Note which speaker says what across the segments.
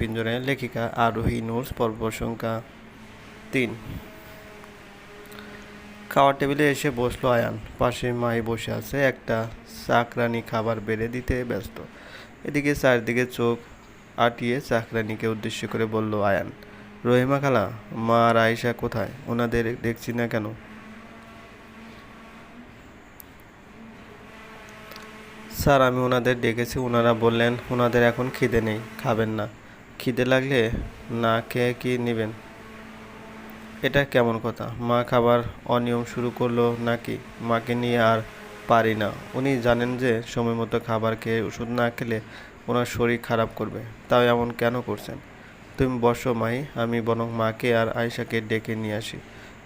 Speaker 1: পিঞ্জরের লেখিকা আরোহী নূর পর্ব সংখ্যা তিন। খাওয়ার টেবিলে এসে বসল আয়ান। পাশে মাই বসে আছে, একটা চাকরানি খাবার বেড়ে দিতে ব্যস্ত। এদিকে চারদিকে চোখ আটিয়ে চাকরানিকে উদ্দেশ্য করে বলল, আয়ান, রহিমা খালা, মা আর আয়েশা কোথায়? ওনাদের দেখছি না কেন? স্যার, আমি ওনাদের ডেকেছি। ওনারা বললেন, ওনাদের এখন খিদে নেই, খাবেন না। খিদে লাগলে না খেয়ে কি নেবেন? এটা কেমন কথা? মা খাবার অনিয়ম শুরু করল নাকি? মাকে নিয়ে আর পারি না। উনি জানেন যে সময় মতো খাবার খেয়ে ওষুধ না খেলে ওনার শরীর খারাপ করবে। তাও এমন কেন করছেন? তুমি বসো মাই আমি বরং মাকে আর আয়শাকে ডেকে নিয়ে আসি।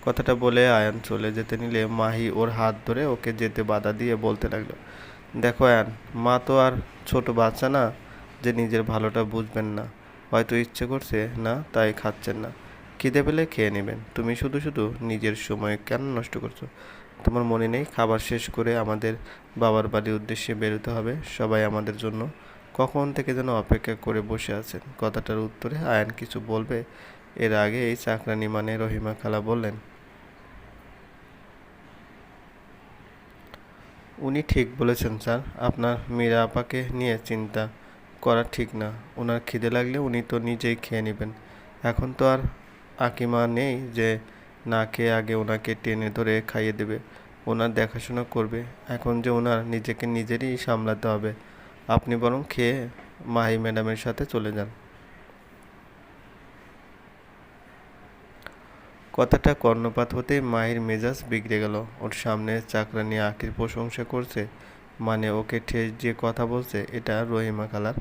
Speaker 1: কথাটা বলে আয়ান চলে যেতে নিলে মাহি ওর হাত ধরে ওকে যেতে বাধা দিয়ে বলতে লাগল, দেখো আয়ান, মা তো আর ছোট বাচ্চা না, যে নিজের ভালোটা বুঝবেন না। হয়তো ইচ্ছে করছে না, তাই খাচ্ছেন না। খিদে পেলে খেয়ে নেবেন। তুমি শুধু শুধু নিজের সময় কেন নষ্ট করছ? তোমার মনে নেই খাবার শেষ করে আমাদের বাবার বাড়ির উদ্দেশ্যে বেরোতে হবে? সবাই আমাদের জন্য কখন থেকে যেন অপেক্ষা করে বসে আছেন? কথাটার উত্তরে আয়ান কিছু বলবে? এর আগে এই চাকরানি মানে রহিমা খালা বললেন, উনি ঠিক বলেছেন স্যার। আপনার মীরা আপাকে নিয়ে চিন্তা করা ঠিক না। ওনার খিদে লাগলে উনি তো নিজেই খেয়ে নেবেন। এখন তো আর আকিমা নেই যে না খেয়ে আগে ওনাকে টেনে ধরে খাইয়ে দেবে। ওনার দেখাশোনা করবে। এখন যে ওনার নিজেকে নিজেরই সামলাতে হবে। আপনি বরং খেয়ে মাহি ম্যাডামের সাথে চলে যান। কথাটা কর্ণপাত হতেই মাহির মেজাজ বিগড়ে গেল। ওর সামনে চাকরানি আখির প্রশংসা করছে। মানে ওকে ঠেস দিয়ে কথা বলছে, এটা রহিমা খালার।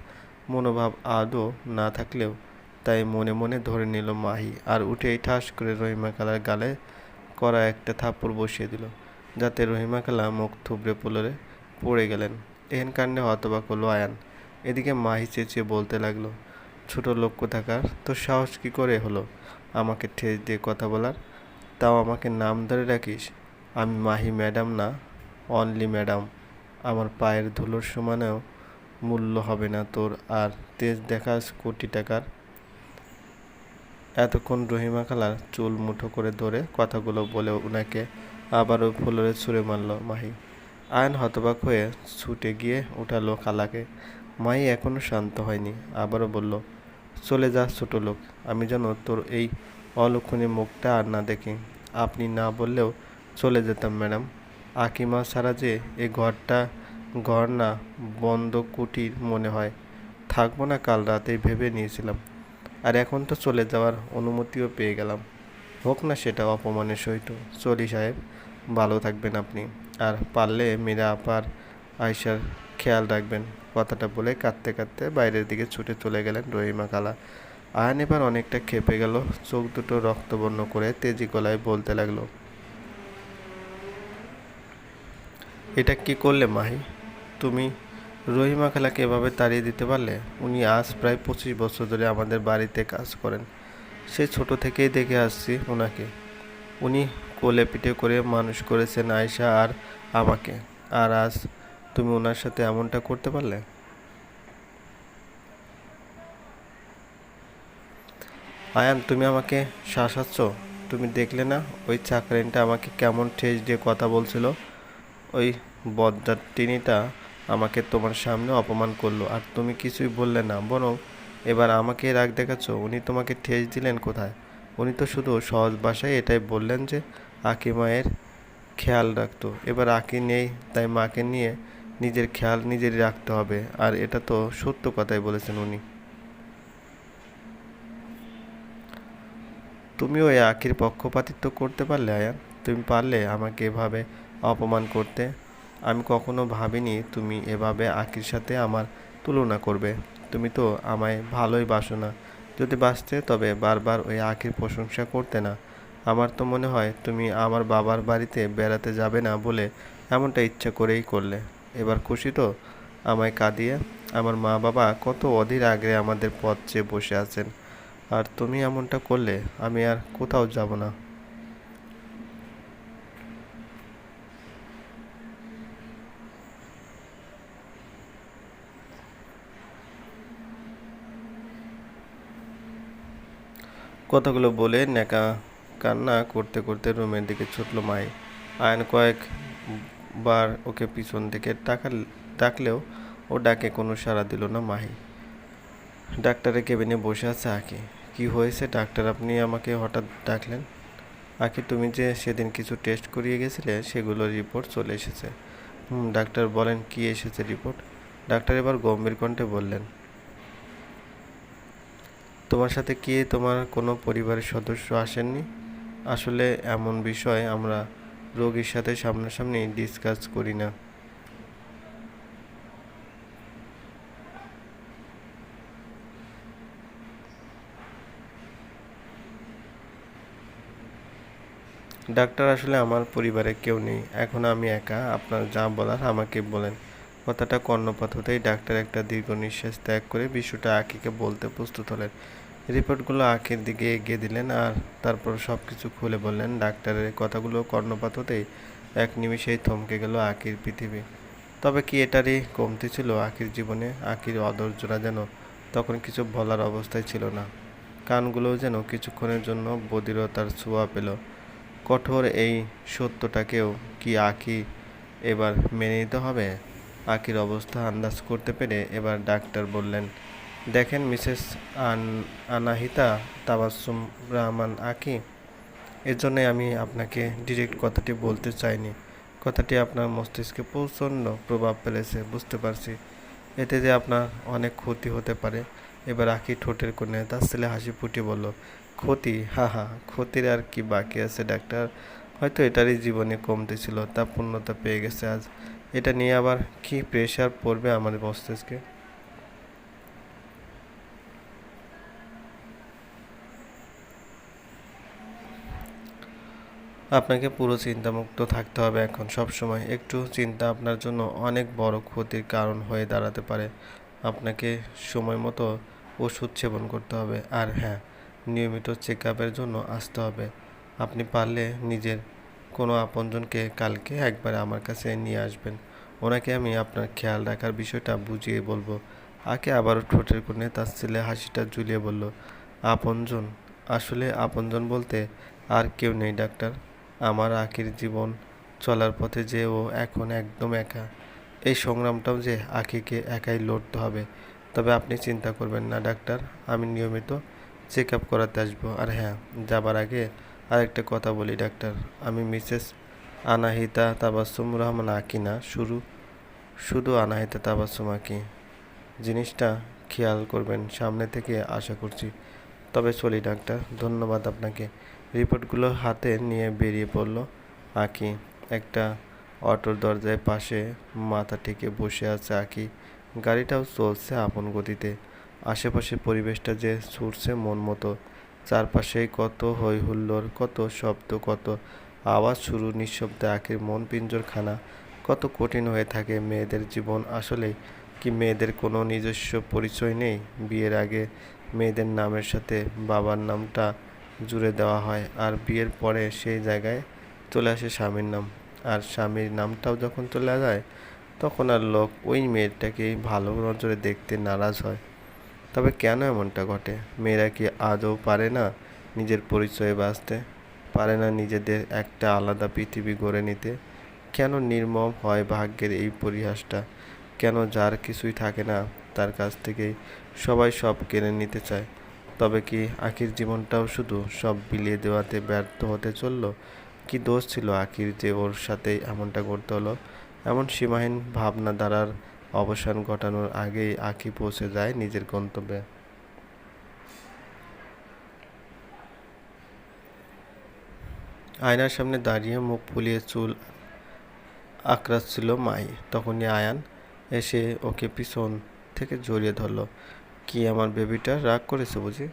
Speaker 1: মনোভাব আদৌ না থাকলেও তাই মনে মনে ধরে নিল মাহি আর উঠেই ঠাস করে রহিমা খালার গালে করা একটা থাপ্পড় বসিয়ে দিল, যাতে রহিমা খালা মুখ থুবড়ে পড়ে পড়ে গেলেন। এহেন কাণ্ডে হতবাক হলো আয়ান। এদিকে মাহি চেঁচিয়ে বলতে লাগল, ছোট লোক কোথাকার? তোর সাহস কী করে হলো আমাকে ঠেস দিয়ে কথা বলার? তাও আমাকে নাম ধরে রাখিস আমি মাহি ম্যাডাম না, অনলি ম্যাডাম। আমার পায়ের ধুলোর সমানেও মূল্য হবে না তোর আর তেজ দেখাস কোটি টাকার। এতক্ষণ রহিমা খালার চুল মুঠো করে ধরে কথাগুলো বলে ওনাকে আবারও ফুলরে ছুঁড়ে মারল মাহি। আয়ন হতবাক হয়ে ছুটে গিয়ে উঠালো খালাকে। মাই এখনও শান্ত হয়নি, আবারও বলল, চলে যা ছোট লোক, আমি যেন তোর এই অলক্ষণী মুখটা আর না দেখি। আপনি না বললেও চলে যেতাম, ম্যাডাম। আকিমা ছাড়া যে এ ঘরটা ঘর না, বন্ধ কুটির মনে হয়। থাকব না কাল রাতেই ভেবে নিয়েছিলাম। আর এখন তো চলে যাওয়ার অনুমতিও পেয়ে গেলাম। হোক না সেটা অপমানের সহিত। চলি সাহেব, ভালো থাকবেন আপনি। আর পারলে মীরা আপার আয়সার খেয়াল রাখবেন। কথাটা বলে কাঁদতে কাঁদতে বাইরের দিকে ছুটে চলে গেলেন রহিমা খালা। আয়ন এবার অনেকটা খেপে গেল, চোখ দুটো রক্তবর্ণ করে তেজি গলায় বলতে লাগল এটা কি করলে মাহি? তুমি রহিমা খালাকে এভাবে তাড়িয়ে দিতে পারলে? উনি আজ প্রায় পঁচিশ বছর ধরে আমাদের বাড়িতে কাজ করেন। সে ছোট থেকেই দেখে আসছি ওনাকে উনি কোলে পিঠে করে মানুষ করেছেন আয়সা আর আমাকে। আর আজ তুমি ওনার সাথে এমনটা করতে পারলে? আয়ান, তুমি আমাকে শাসাচ্ছ? তুমি দেখলে না ওই চাকরিনটা আমাকে কেমন ঠেস দিয়ে কথা বলছিল? ওই বজ্জাতিনিটা আমাকে তোমার সামনে অপমান করল, আর তুমি কিছুই বললে না। বরং এবার আমাকে রাগ দেখাচ্ছ, উনি তোমাকে ঠেস দিলেন কোথায়? উনি তো শুধু সহজ ভাষায় এটাই বললেন যে আকি মায়ের খেয়াল রাখতো। এবার আকি নেই, তাই মাকে নিয়ে নিজের খেয়াল নিজেরই রাখতে হবে, আর এটা তো সত্য কথাই বলেছেন উনি। তুমি ওই আখির পক্ষপাতিত্ব করতে পারলে, আয়ান। তুমি পারলে আমাকে এভাবে অপমান করতে। আমি কখনো ভাবিনি তুমি এভাবে আখির সাথে আমার তুলনা করবে। তুমি তো আমায় ভালোই বাসো না। যদি বাসতে তবে বারবার ওই আখির প্রশংসা করতে না। আমার তো মনে হয় তুমি আমার বাবার বাড়িতে বেড়াতে যাবে না বলে এমনটা ইচ্ছা করেই করলে। এবার খুশি তো? আমায় কাঁদিয়ে? আমার মা বাবা কত অধীর আগ্রহে আমাদের পথ চেয়ে বসে আছেন। আর তুমি এমনটা করলে আমি আর কোথাও যাব না। কথাগুলো বলে নেকা কান্না করতে করতে রুমের দিকে ছুটল মাই। আয়ন কয়েকবার ওকে পিছন থেকে টাকা ডাকলেও ও ডাকে কোনো সাড়া দিল না মাহি। ডাক্তারের কেবিনে বসে আছে আঁকি কি হয়েছে ডাক্তার, আপনি আমাকে হঠাৎ ডাকলেন? আঁকি তুমি যে সেদিন কিছু টেস্ট করিয়ে গেছিলে সেগুলোর রিপোর্ট চলে এসেছে। হুম, ডাক্তার বলেন, কি এসেছে রিপোর্ট? ডাক্তার এবার গম্ভীর কণ্ঠে বললেন তোমার সাথে কি তোমার কোনো পরিবারের সদস্য আসেননি? আসলে এমন বিষয় আমরা রোগীর সাথে সামনাসামনি ডিসকাস করি না। ডাক্তার আসলে আমার পরিবারে কেউ নেই। এখন আমি একা, আপনার যা বলার আমাকে বলেন। কথাটা কর্ণপাত হতেই ডাক্তার একটা দীর্ঘ নিঃশ্বাস ত্যাগ করে বিষয়টা আঁকিকে বলতে প্রস্তুত হলেন। রিপোর্টগুলো আঁকির দিকে এগিয়ে দিলেন আর তারপর সব কিছু খুলে বললেন, ডাক্তারের কথাগুলো কর্ণপাত হতেই এক নিমিষেই থমকে গেল আঁকির পৃথিবী। তবে কি এটারই কমতি ছিল আঁকির জীবনে? আঁকির অধৈর্যরা যেন তখন কিছু বলার অবস্থায় ছিল না। কানগুলোও যেন কিছুক্ষণের জন্য বধিরতার ছোঁয়া পেল। কঠোর এই সত্যটাকেও কি আঁকি এবার মেনে নিতে হবে? আঁকির অবস্থা আন্দাজ করতে পেরে এবার ডাক্তার বললেন, দেখেন মিসেস আন, আনাহিতা তাবাসুম রহমান আঁকি এর জন্যে আমি আপনাকে ডিরেক্ট কথাটি বলতে চাইনি। কথাটি আপনার মস্তিষ্কে প্রচণ্ড প্রভাব ফেলেছে, বুঝতে পারছি। এতে যে আপনার অনেক ক্ষতি হতে পারে। এবার আঁকি ঠোঁটের কোণে তার ছেলে হাসি ফুটিয়ে বলল, ক্ষতি? হা হা, ক্ষতির আর কি বাকি আছে, ডাক্তার? হয়তো এটারই জীবনে কমতে ছিল, তা পূর্ণতা পেয়ে গেছে আজ। এটা নিয়ে আবার কি প্রেশার পড়বে আমাদের মস্তিষ্কে? আপনাকে পুরো চিন্তামুক্ত থাকতে হবে এখন সব সময় একটু চিন্তা আপনার জন্য অনেক বড় ক্ষতির কারণ হয়ে দাঁড়াতে পারে। আপনাকে সময় মতো ওষুধ সেবন করতে হবে। আর হ্যাঁ নিয়মিত চেক জন্য আসতে হবে। আপনি পারলে নিজের কোনো আপনজনকে কালকে একবার আমার কাছে নিয়ে আসবেন। ওনাকে আমি আপনার খেয়াল রাখার বিষয়টা বুঝিয়ে বলব। আকে আবারও ঠোঁটের কোণে তার ছেলে হাসিটা ঝুলিয়ে বলল, আপনজন? আসলে আপনজন বলতে আর কেউ নেই, ডাক্তার। আমার আখির জীবন চলার পথে যে ও এখন একদম একা। এই সংগ্রামটাও যে আখিকে একাই লড়তে হবে, তবে আপনি চিন্তা করবেন না, ডাক্তার। আমি নিয়মিত চেক আপ করাতে আসব। আর হ্যাঁ যাবার আগে আরেকটা কথা বলি, ডাক্তার। আমি মিসেস আনাহিতা তাবাসুম রহমান আঁকি না, শুরু, শুধু আনাহিতা তাবাসুম আঁকি। জিনিসটা খেয়াল করবেন, সামনে থেকে আশা করছি। তবে চলি ডাক্তার, ধন্যবাদ আপনাকে। রিপোর্টগুলো হাতে নিয়ে বেরিয়ে পড়ল আঁকি। একটা অটোর দরজায় পাশে মাথা টেকে বসে আছে আঁকি। গাড়িটাও চলছে আপন গতিতে। আশেপাশের পরিবেশটা যে ছুটছে মন মতো। চারপাশেই কত হই হুল্লোড় কত শব্দ, কত আওয়াজ শুরু, নিঃশব্দে আঁকির মন পিঞ্জরখানা, কত কঠিন হয়ে থাকে মেয়েদের জীবন। আসলে কি মেয়েদের কোনো নিজস্ব পরিচয় নেই? বিয়ের আগে মেয়েদের নামের সাথে বাবার নামটা জুড়ে দেওয়া হয় আর বিয়ের পরে সেই জায়গায় চলে আসে স্বামীর নাম। আর স্বামীর নামটাও যখন চলে যায়, তখন আর লোক ওই মেয়েটাকেই ভালো নজরে দেখতে নারাজ হয়। তবে কেন এমনটা ঘটে? মেয়েরা কি আদৌ পারে না নিজের পরিচয়ে বাঁচতে? পারে না নিজেদের একটা আলাদা পৃথিবী গড়ে নিতে? কেন নির্মম হয় ভাগ্যের এই পরিহাসটা? কেন যার কিছুই থাকে না তার কাছ থেকেই সবাই সব কেড়ে নিতে চায়? তবে কি আখির জীবনটাও শুধু সব বিলিয়ে দেওয়াতে ব্যর্থ হতে চলল? কি দোষ ছিল আখির যে ওর সাথে এমনটা করতে হলো? এমন সীমাহীন ভাবনা দ্বারার অবসান ঘটানোর আগেই আখি পৌঁছে যায় নিজের গন্তব্যে। আয়নার সামনে দাঁড়িয়ে মুখ ফুলিয়ে চুল আঁকড়াচ্ছিল মাই। তখনই আয়ান এসে ওকে পিছন থেকে জড়িয়ে ধরলো। কি আমার বেবিটা? রাগ করেছে বুঝি?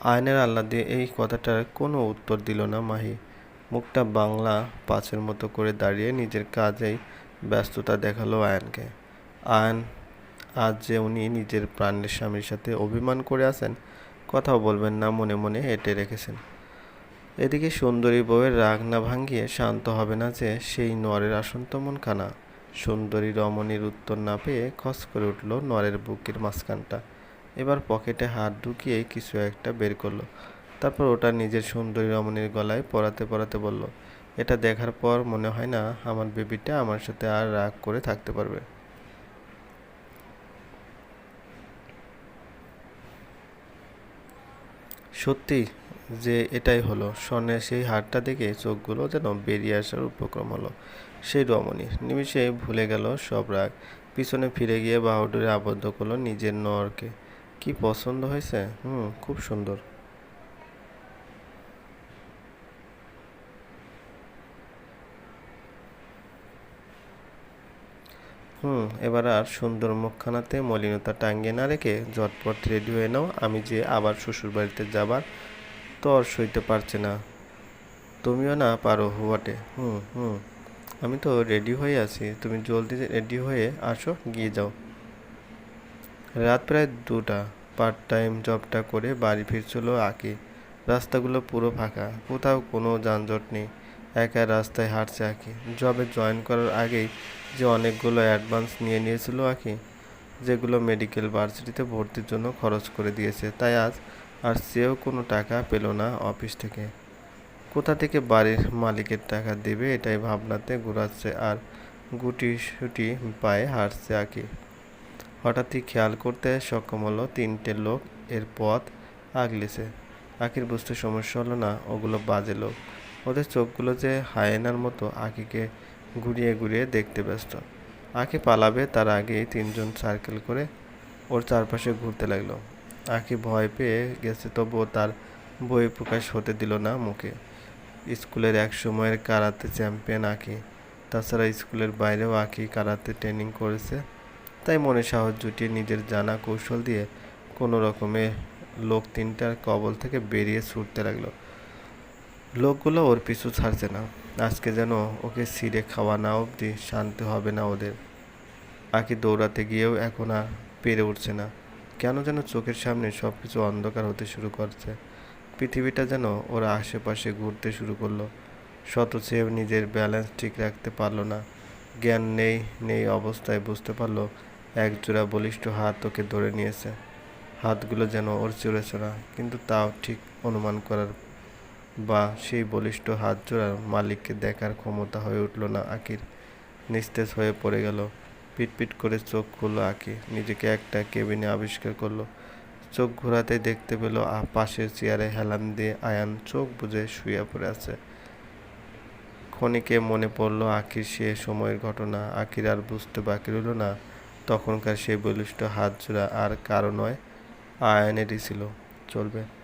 Speaker 1: আয়নের আল্লাহ দিয়ে এই কথাটার কোনো উত্তর দিল না মাহি। মুখটা বাংলা পাঁচের মতো করে দাঁড়িয়ে নিজের কাজেই ব্যস্ততা দেখাল আয়নকে। আয়ন, আজ যে উনি নিজের প্রাণের স্বামীর সাথে অভিমান করে আছেন, কথাও বলবেন না, মনে মনে হেঁটে রেখেছেন। এদিকে সুন্দরী বউয়ের রাগ না ভাঙ্গিয়ে শান্ত হবে না যে সেই নরের আসন্ত মনখানা। সুন্দরী রমণীর উত্তর না পেয়ে খস করে উঠল নরের বুকের মাঝখানটা। এবার পকেটে হাত ঢুকিয়ে কিছু একটা বের করল। তারপর ওটা নিজের সুন্দরী রমণীর গলায় পরাতে পরাতে বলল, এটা দেখার পর মনে হয় না আমার বেবিটা আমার সাথে আর রাগ করে থাকতে পারবে। সত্যি যে এটাই হলো, স্বর্ণের সেই হারটা দেখে চোখগুলো যেন বেরিয়ে আসার উপক্রম হলো। সেই রমণী নিমিষে ভুলে গেল সব রাগ, পিছনে ফিরে গিয়ে বাহুডোরে আবদ্ধ করল নিজের নরকে। কি পছন্দ হয়েছে? হুম, খুব সুন্দর। হুম, এবার আর সুন্দর মুখখানাতে মলিনতা টাঙ্গিয়ে না রেখে ঝটপট রেডি হয়ে নাও। আমি যে আবার শ্বশুরবাড়িতে যাবার তর সইতে পারছে না। তুমিও না পারো বটে হুম হুম, আমি তো রেডি হয়ে আছি। তুমি জলদি রেডি হয়ে আসো, গিয়ে যাও। রাত প্রায় দুটা। পার্ট টাইম জবটা করে বাড়ি ফিরছিল আঁকি রাস্তাগুলো পুরো ফাঁকা। কোথাও কোনো যানজট নেই। একা রাস্তায় হাঁটছে আঁকি। জবে জয়েন করার আগেই যে অনেকগুলো অ্যাডভান্স নিয়ে নিয়েছিল আঁকি, যেগুলো মেডিকেল ভার্সিটিতে ভর্তির জন্য খরচ করে দিয়েছে। তাই আজ আর সেও কোনো টাকা পেল না অফিস থেকে। কোথা থেকে বাড়ির মালিকের টাকা দেবে এটাই ভাবনাতে ঘুরাচ্ছে আর গুটি সুটি পায়ে হাঁটছে আঁকি। হঠাৎই খেয়াল করতে সক্ষম হলো তিনটে লোক এর পথ আগলেছে। আঁকির বুঝতে সমস্যা হলো না, ওগুলো বাজে লোক। ওদের চোখগুলো যে হায়েনার মতো আঁকিকে ঘুরিয়ে ঘুরিয়ে দেখতে ব্যস্ত। আঁকি পালাবে, তার আগেই তিনজন সার্কেল করে ওর চারপাশে ঘুরতে লাগল। আঁকি ভয় পেয়ে গেছে, তবুও তার বই প্রকাশ হতে দিল না মুখে। স্কুলের এক সময়ের কারাতে চ্যাম্পিয়ন আঁকি, তাছাড়া স্কুলের বাইরেও আঁকি কারাতে ট্রেনিং করেছে। তাই মনে সাহস জুটিয়ে নিজের জানা কৌশল দিয়ে কোনো রকমে লোক তিনটার কবল থেকে বেরিয়ে ছুটতে লাগল। লোকগুলো ওর পিছু ছাড়ছে না। আজকে যেন ওকে ছিঁড়ে খাওয়া না অবধি শান্তি হবে না ওদের। আঁকি দৌড়াতে গিয়েও এখন আর পেরে উঠছে না। কেন যেন চোখের সামনে সব কিছু অন্ধকার হতে শুরু করছে। পৃথিবীটা যেন ওরা আশেপাশে ঘুরতে শুরু করল। শত চেয়েও নিজের ব্যালেন্স ঠিক রাখতে পারল না। জ্ঞান নেই নেই অবস্থায় বুঝতে পারল এক জোড়া বলিষ্ঠ হাত ওকে ধরে নিয়েছে। হাতগুলো যেন ওর চড়েছে না কিন্তু তাও ঠিক অনুমান করার বা সেই বলিষ্ঠ হাত জোড়ার মালিককে দেখার ক্ষমতা হয়ে উঠল না আকির। নিস্তেজ হয়ে পড়ে গেল। পিটপিট করে চোখ খুললো আঁকি নিজেকে একটা কেবিনে আবিষ্কার করল। চোখ ঘোরাতে দেখতে পেল পাশের চেয়ারে হেলান দিয়ে আয়ান চোখ বুঝে শুয়ে পড়ে আছে। ক্ষণিকে মনে পড়ল আখির সে সময়ের ঘটনা। আখির আর বুঝতে বাকি রইল না। তখনকার সেই বলিষ্ঠ হাত জোড়া আর কারও নয়, আয়ানেরই ছিল। চলবে।